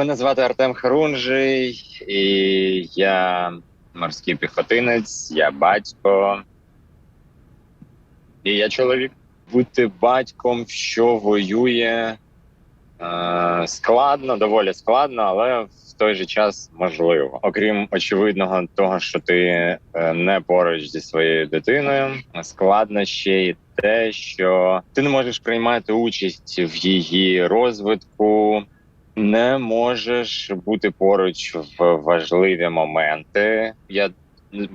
Мене звати Артем Харунжий, і я морський піхотинець, я батько. І я чоловік. Бути батьком, що воює, е, складно, доволі складно, але в той же час можливо. Окрім очевидного того, що ти е, не поруч зі своєю дитиною, складно ще й те, що ти не можеш приймати участь в її розвитку, не можеш бути поруч в важливі моменти. Я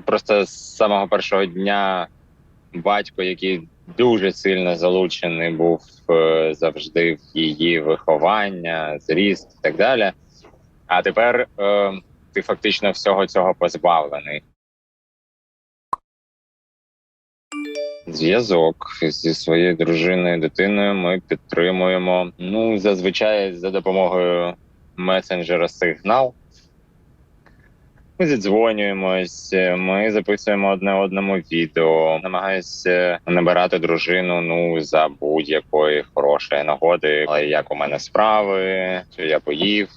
просто з самого першого дня батько, який дуже сильно залучений був е, завжди в її виховання, зріст і так далі. А тепер е, ти фактично всього цього позбавлений. Зв'язок зі своєю дружиною, дитиною ми підтримуємо. Ну, зазвичай за допомогою месенджера сигнал. Ми зідзвонюємось, ми записуємо одне одному відео. Намагаюся набирати дружину ну за будь-якої хорошої нагоди. Але як у мене справи, чи я поїв,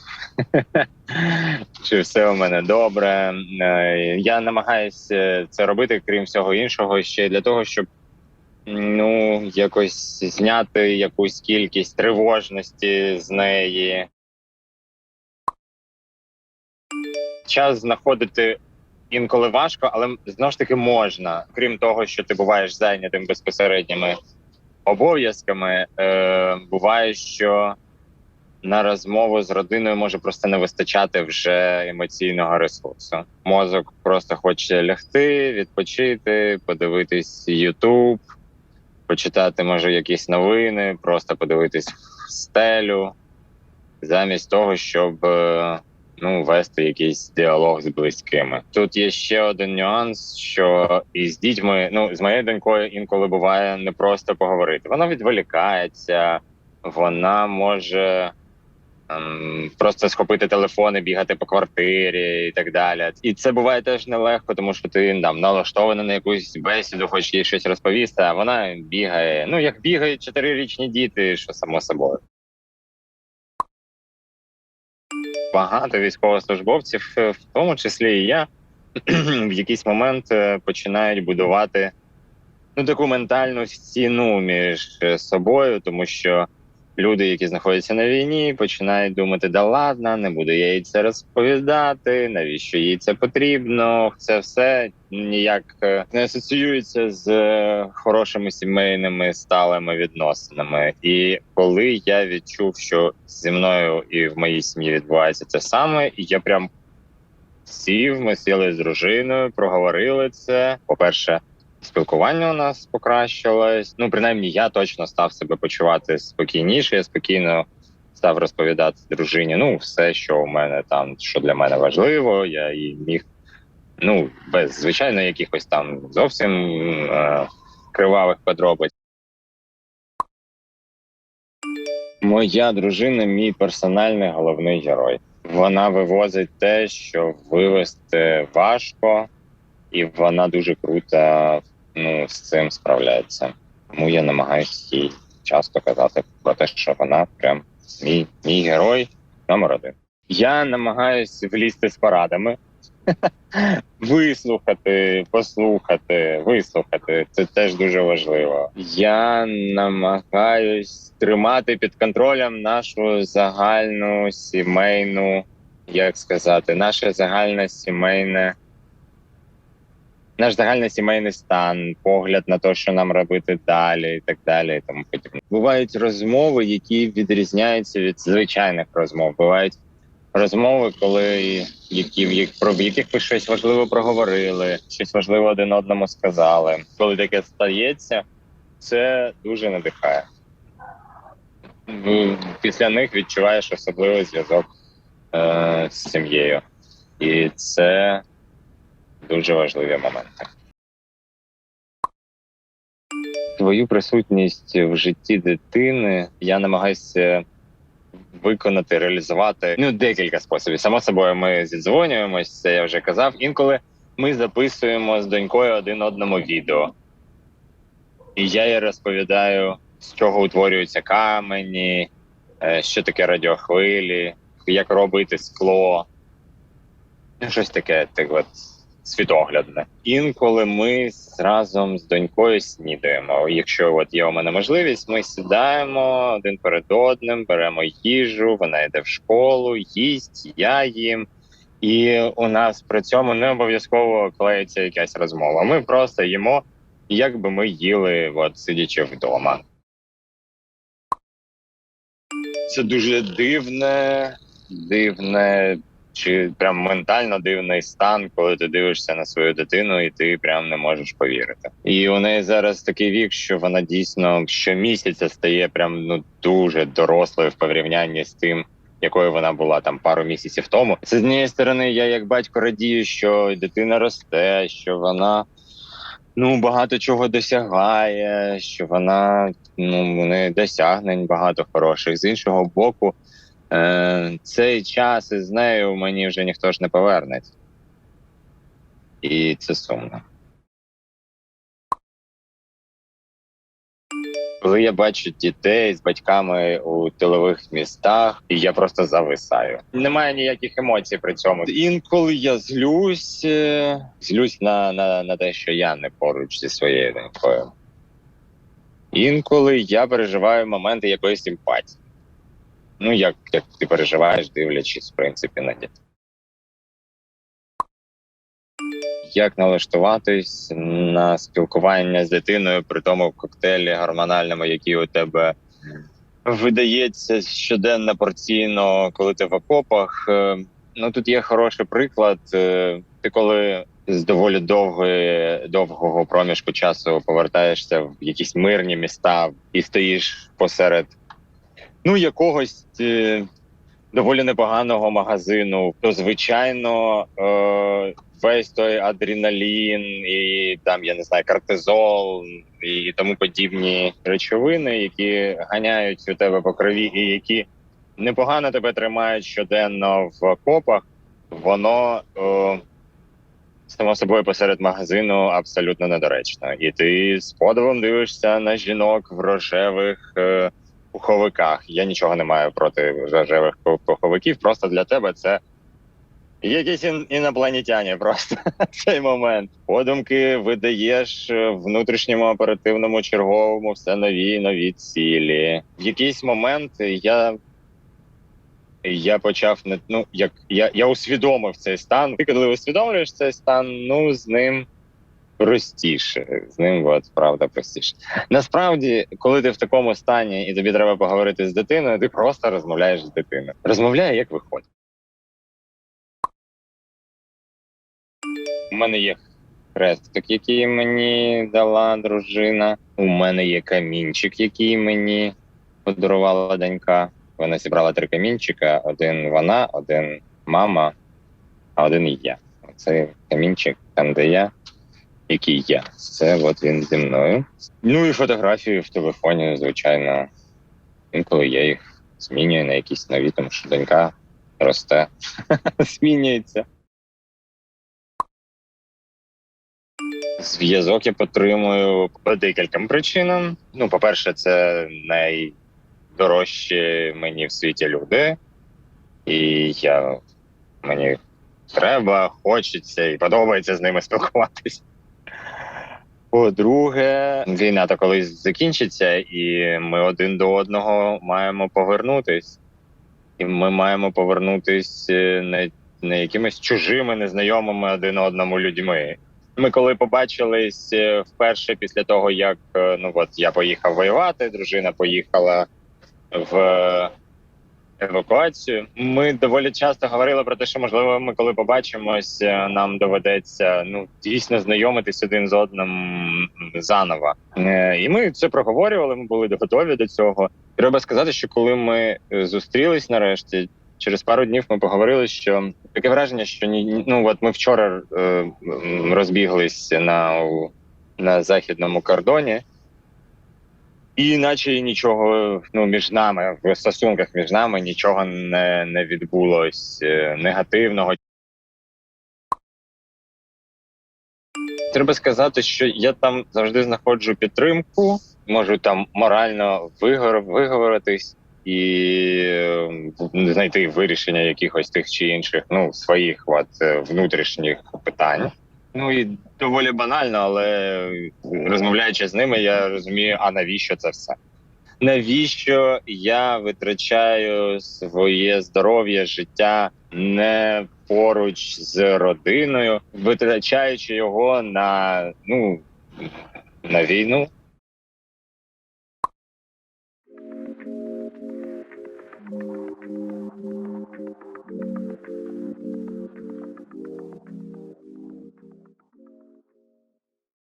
чи все у мене добре. Е, Я намагаюся це робити, крім всього іншого, ще для того, щоб ну якось зняти якусь кількість тривожності з неї. Час знаходити інколи важко, але знову ж таки можна. Крім того, що ти буваєш зайнятим безпосередніми обов'язками, е, буває, що на розмову з родиною може просто не вистачати вже емоційного ресурсу. Мозок просто хоче лягти, відпочити, подивитись Ютуб, почитати, може, якісь новини, просто подивитись стелю, замість того, щоб. е, ну, вести якийсь діалог з близькими. Тут є ще один нюанс, що із дітьми, ну з моєю донькою інколи буває не просто поговорити. Вона відволікається, вона може. Ем, Просто схопити телефон і бігати по квартирі і так далі. І це буває теж нелегко, тому що ти там налаштований на якусь бесіду, хочеш їй щось розповісти, а вона бігає. Ну як бігають чотирирічні діти, що само собою. багато військовослужбовців, е, в тому числі і я, в якийсь момент е, починають будувати ну таку ментальну стіну між е, собою, тому що люди, які знаходяться на війні, починають думати: да ладно, не буду я їй це розповідати, навіщо їй це потрібно? Це все ніяк е, не асоціюється з е, хорошими сімейними сталими відносинами. І коли я відчув, що зі мною і в моїй сім'ї відбувається те саме, і я прям сів, ми сіли з дружиною, проговорили це. По перше. Спілкування у нас покращилось. Ну, принаймні, я точно став себе почувати спокійніше. Я спокійно став розповідати дружині. Ну, все, що у мене там, що для мене важливо. Я і міг, ну, без звичайно, якихось там зовсім е- кривавих подробиць. Моя дружина мій персональний головний герой. Вона вивозить те, що вивезти важко, і вона дуже круто ну, з цим справляється. Тому я намагаюся їй часто казати про те, що вона прям мій, мій герой номер один. Я намагаюся влізти з порадами, вислухати, послухати, вислухати. Це теж дуже важливо. Я намагаюсь тримати під контролем нашу загальну сімейну, як сказати, наше загальне сімейне. Наш загальний сімейний стан, погляд на те, що нам робити далі, і так далі. І тому подібне. Бувають розмови, які відрізняються від звичайних розмов. Бувають розмови, коли які про яких ви щось важливе проговорили, щось важливе один одному сказали. Коли таке стається, це дуже надихає. Після них відчуваєш особливий зв'язок е, з сім'єю, і це дуже важливі моменти. Твою присутність в житті дитини я намагаюся виконати, реалізувати ну декілька способів. Само собою, ми зідзвонюємось, це я вже казав. Інколи ми записуємо з донькою один одному відео, і я їй розповідаю, з чого утворюються камені, е, що таке радіохвилі, як робити скло. Ну, щось таке, так от світоглядне. Інколи ми разом з донькою снідаємо. Якщо от є у мене можливість, ми сідаємо один перед одним, беремо їжу, вона йде в школу, їсть, я їм. І у нас при цьому не обов'язково клеїться якась розмова. Ми просто їмо, як би ми їли, от сидячи вдома. Це дуже дивне, дивне чи прям ментально дивний стан, коли ти дивишся на свою дитину, і ти прям не можеш повірити. І у неї зараз такий вік, що вона дійсно щомісяця стає прям ну дуже дорослою в порівнянні з тим. Якою вона була там пару місяців тому, це з однієї сторони, я як батько радію, що дитина росте, що вона ну багато чого досягає, що вона ну у неї досягнень багато хороших. З іншого боку, е, цей час із нею мені вже ніхто ж не повернеться. І це сумно. Коли я бачу дітей з батьками у тилових містах, і я просто зависаю. Немає ніяких емоцій при цьому. Інколи я злюсь, е, злюсь на, на, на те, що я не поруч зі своєю донькою. Інколи я переживаю моменти якоїсь симпатії. Ну, як, як ти переживаєш, дивлячись, в принципі, на дітей. Як налаштуватись на спілкування з дитиною при тому коктейлі гормональному, який у тебе видається щоденно порційно, коли ти в окопах? Е, Ну тут є хороший приклад. Е, Ти коли з доволі довгої довгого проміжку часу повертаєшся в якісь мирні міста і стоїш посеред ну якогось е, доволі непоганого магазину, то звичайно. Е, Весь той адреналін, і там я не знаю, кортизол і тому подібні речовини, які ганяють у тебе по крові, і які непогано тебе тримають щоденно в окопах, воно о, само собою посеред магазину абсолютно недоречно. І ти з подивом дивишся на жінок в рожевих е, пуховиках. Я нічого не маю проти рожевих пуховиків. Просто для тебе це. Якісь ін- інопланетяни просто цей момент. Подумки видаєш е, внутрішньому оперативному черговому все нові нові цілі. В якийсь момент я, я почав не ну як я, я усвідомив цей стан. Ти коли усвідомлюєш цей стан, ну з ним простіше. З ним от правда простіше. Насправді, коли ти в такому стані і тобі треба поговорити з дитиною, ти просто розмовляєш з дитиною. Розмовляє, як виходить. У мене є хрестик, який мені дала дружина. У мене є камінчик, який мені подарувала донька. Вона зібрала три камінчика: один вона, один мама, а один я. Це камінчик, там, де я, який я. Це от він зі мною. Ну і фотографії в телефоні, звичайно. Інколи я їх змінюю на якісь нові, тому що донька росте, змінюється. Зв'язок я підтримую по декільком причинам. Ну, по-перше, це найдорожчі мені в світі люди, і я мені треба, хочеться і подобається з ними спілкуватися. По-друге, війна то колись закінчиться, і ми один до одного маємо повернутись. І ми маємо повернутись е, не, не якимись чужими, незнайомими один одному людьми. Ми коли побачились е, вперше після того, як е, ну от я поїхав воювати, дружина поїхала в евакуацію. Ми доволі часто говорили про те, що можливо, ми коли побачимось, е, нам доведеться ну дійсно знайомитись один з одним заново. Е, І ми це проговорювали. Ми були готові до цього. Треба сказати, що коли ми е, зустрілись нарешті, через пару днів ми поговорили, що таке враження, що ні, ну от ми вчора е, м, розбіглись на, на західному кордоні, і наче нічого ну, між нами в стосунках між нами нічого не, не відбулось е, негативного. Треба сказати, що я там завжди знаходжу підтримку, можу там морально вигор- виговоритись. і е, знайти вирішення якихось тих чи інших ну своїх от, е, внутрішніх питань. Ну і доволі банально, але розмовляючи з ними, я розумію, а навіщо це все? Навіщо я витрачаю своє здоров'я, життя не поруч з родиною, витрачаючи його на ну на війну?